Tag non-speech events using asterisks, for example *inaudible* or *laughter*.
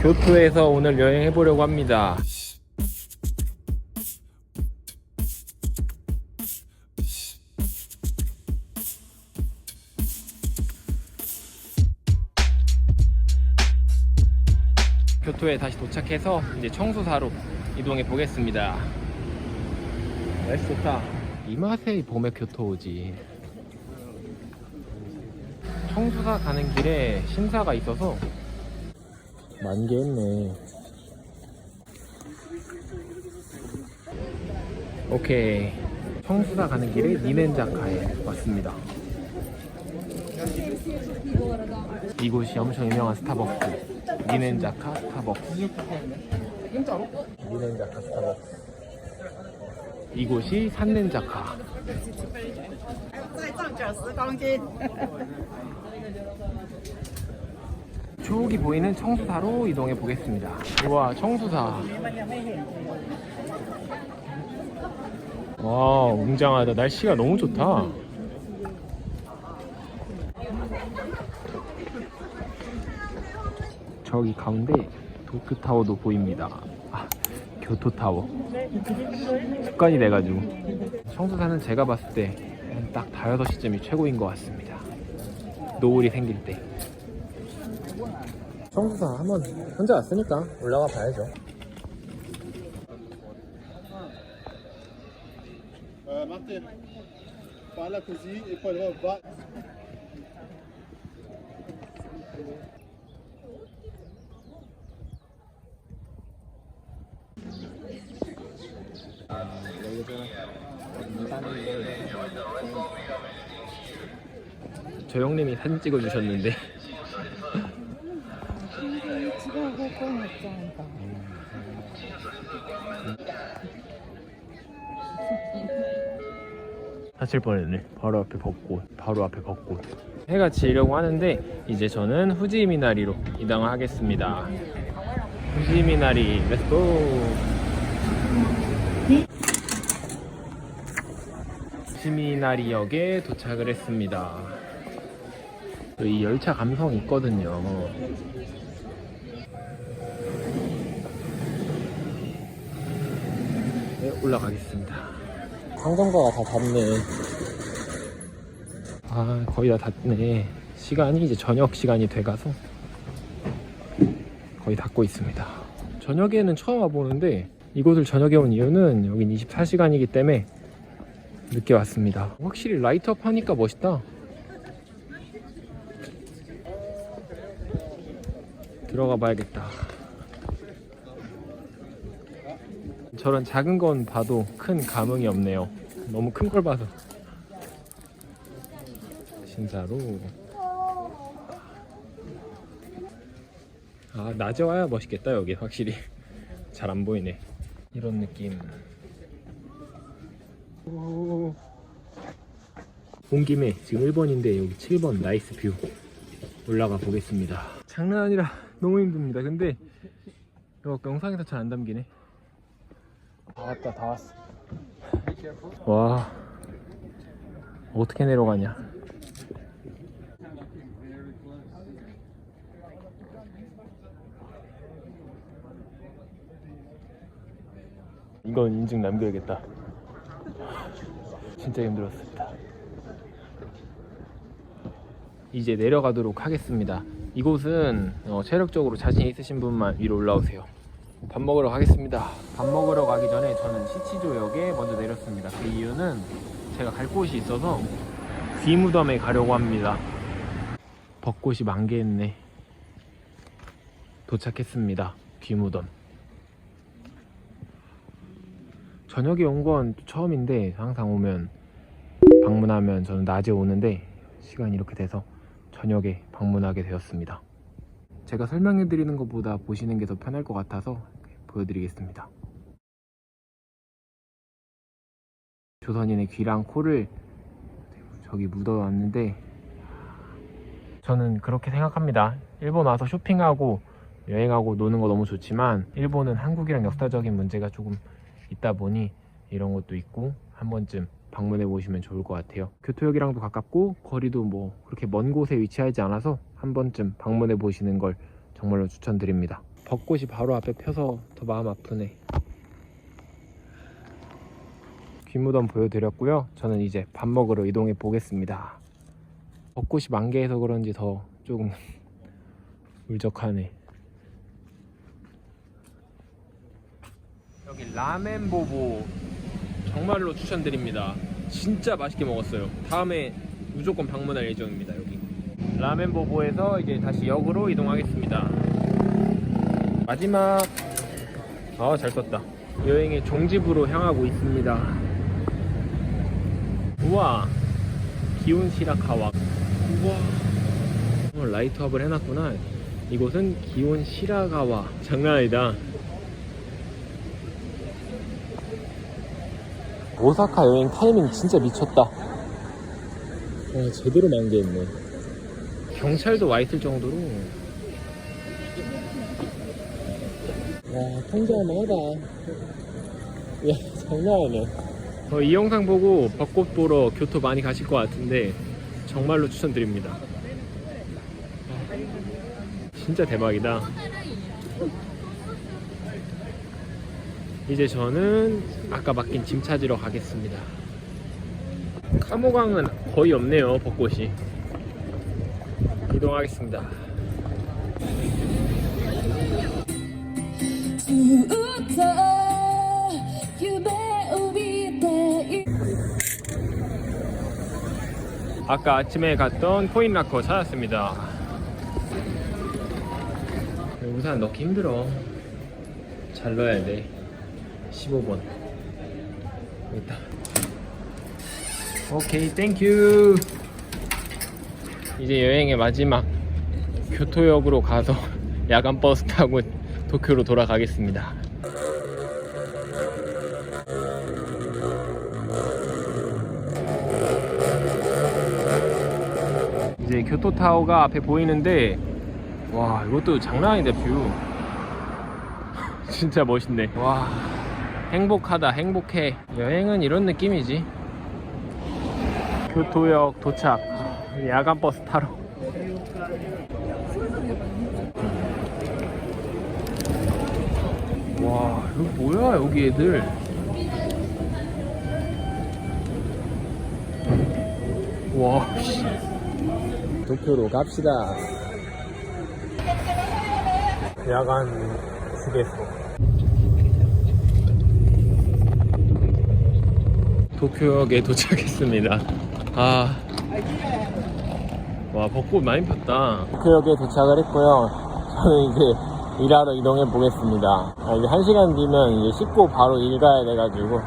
교토에서 오늘 여행해 보려고 합니다. 교토에 다시 도착해서 이제 청수사로 이동해 보겠습니다. 날씨 좋다. 이 맛에 봄에 교토 오지. 청수사 가는 길에 신사가 있어서 만개 했네. 오케이. 청수사 가는 길에 니넨자카에 왔습니다. 이곳이 엄청 유명한 스타벅스. 니넨자카 스타벅스. 니넨자카 스타벅스. 이곳이 산넨자카. 저기 보이는 청수사로 이동해 보겠습니다. 우와, 청수사. 와, 웅장하다. 날씨가 너무 좋다. 저기 가운데 도쿄타워도 보입니다. 아, 교토타워. 습관이 돼가지고. 청수사는 제가 봤을 때 딱 5시쯤이 최고인 것 같습니다. 노을이 생길 때. 청수사 한번 혼자 왔으니까 올라가 봐야죠. 저 형님이 사진 찍어 주셨는데 지금 먹자니까. 다칠 뻔했네. 바로 앞에 벚꽃, 바로 앞에 벚꽃. 해가 지려고 하는데 이제 저는 후지미나리로 이동을 하겠습니다. 후지미나리, 렛츠고! 후지미나리역에 도착을 했습니다. 이 열차 감성 있거든요. 올라가겠습니다. 관광가가 다 닫네. 아, 거의 다 닫네. 시간이 이제 저녁 시간이 돼가서 거의 닫고 있습니다. 저녁에는 처음 와보는데 이곳을 저녁에 온 이유는 여긴 24시간이기 때문에 늦게 왔습니다. 확실히 라이트업 하니까 멋있다. 들어가 봐야겠다. 저런 작은 건 봐도 큰 감흥이 없네요. 너무 큰 걸 봐서. 신사로. 아, 낮에 와야 멋있겠다, 여기 확실히. *laughs* 잘 안 보이네. 이런 느낌. 오. 온 김에 지금 1번인데 여기 7번 나이스 뷰 올라가 보겠습니다. 장난 아니라 너무 힘듭니다. 근데 영상에서 잘 안 담기네. 다 왔다 다 왔어. 와 어떻게 내려가냐? 이건 인증 남겨야겠다. 진짜 힘들었습니다. 이제 내려가도록 하겠습니다. 이곳은 어, 체력적으로 자신 있으신 분만 위로 올라오세요 밥 먹으러 가겠습니다. 밥 먹으러 가기 전에 저는 시치조역에 먼저 내렸습니다. 그 이유는 제가 갈 곳이 있어서 귀무덤에 가려고 합니다. 벚꽃이 만개했네. 도착했습니다. 귀무덤. 저녁에 온 건 처음인데 항상 오면 방문하면 저는 낮에 오는데 시간이 이렇게 돼서 저녁에 방문하게 되었습니다. 제가 설명해 드리는 것보다 보시는 게 더 편할 것 같아서 보여드리겠습니다. 조선인의 귀랑 코를 저기 묻어놨는데 저는 그렇게 생각합니다. 일본 와서 쇼핑하고 여행하고 노는 거 너무 좋지만 일본은 한국이랑 역사적인 문제가 조금 있다 보니 이런 것도 있고 한 번쯤 방문해 보시면 좋을 것 같아요. 교토역이랑도 가깝고 거리도 뭐 그렇게 먼 곳에 위치하지 않아서 한 번쯤 방문해 보시는 걸 정말로 추천드립니다. 벚꽃이 바로 앞에 펴서 더 마음 아프네. 귀무덤 보여드렸고요. 저는 이제 밥 먹으러 이동해 보겠습니다. 벚꽃이 만개해서 그런지 더 조금 *laughs* 울적하네. 여기 라멘 보보 정말로 추천드립니다. 진짜 맛있게 먹었어요. 다음에 무조건 방문할 예정입니다. 여기 라멘 보보에서 이제 다시 역으로 이동하겠습니다. 마지막 아잘 썼다. 여행의 종집으로 향하고 있습니다. 우와 기온 시라카와 우와 어, 라이트업을 해놨구나. 이곳은 기온 시라가와 장난 아니다. 오사카 여행 타이밍 진짜 미쳤다. 와, 제대로 만개했네. 경찰도 와 있을 정도로. 와, 통제할만 하다. 야, 장난 아니네. 어, 이 영상 보고 벚꽃 보러 교토 많이 가실 것 같은데, 정말로 추천드립니다. 진짜 대박이다. 이제 저는 아까 맡긴 짐 찾으러 가겠습니다. 카모강은 거의 없네요, 벚꽃이. 이동하겠습니다. 아까 아침에 갔던 코인라커 찾았습니다. 우산 넣기 힘들어. 잘 넣어야 돼. 15번. 여기다. 오케이, 땡큐. 이제 여행의 마지막 교토역으로 가서 *laughs* 야간 버스 타고 도쿄로 돌아가겠습니다. 이제 교토 타워가 앞에 보이는데 와 이것도 장난 아니다 뷰. *laughs* 진짜 멋있네. 와 행복하다 행복해. 여행은 이런 느낌이지. 교토역 도착 야간 버스 타러 와 여기 뭐야 여기 애들 와 씨. 도쿄로 갑시다. 야간 휴게소. 도쿄역에 도착했습니다. 아. 와, 벚꽃 많이 폈다. 도쿄역에 도착을 했고요. 저는 이제 일하러 이동해 보겠습니다. 아, 이제 한 시간 뒤면 이제 씻고 바로 일 가야 돼가지고.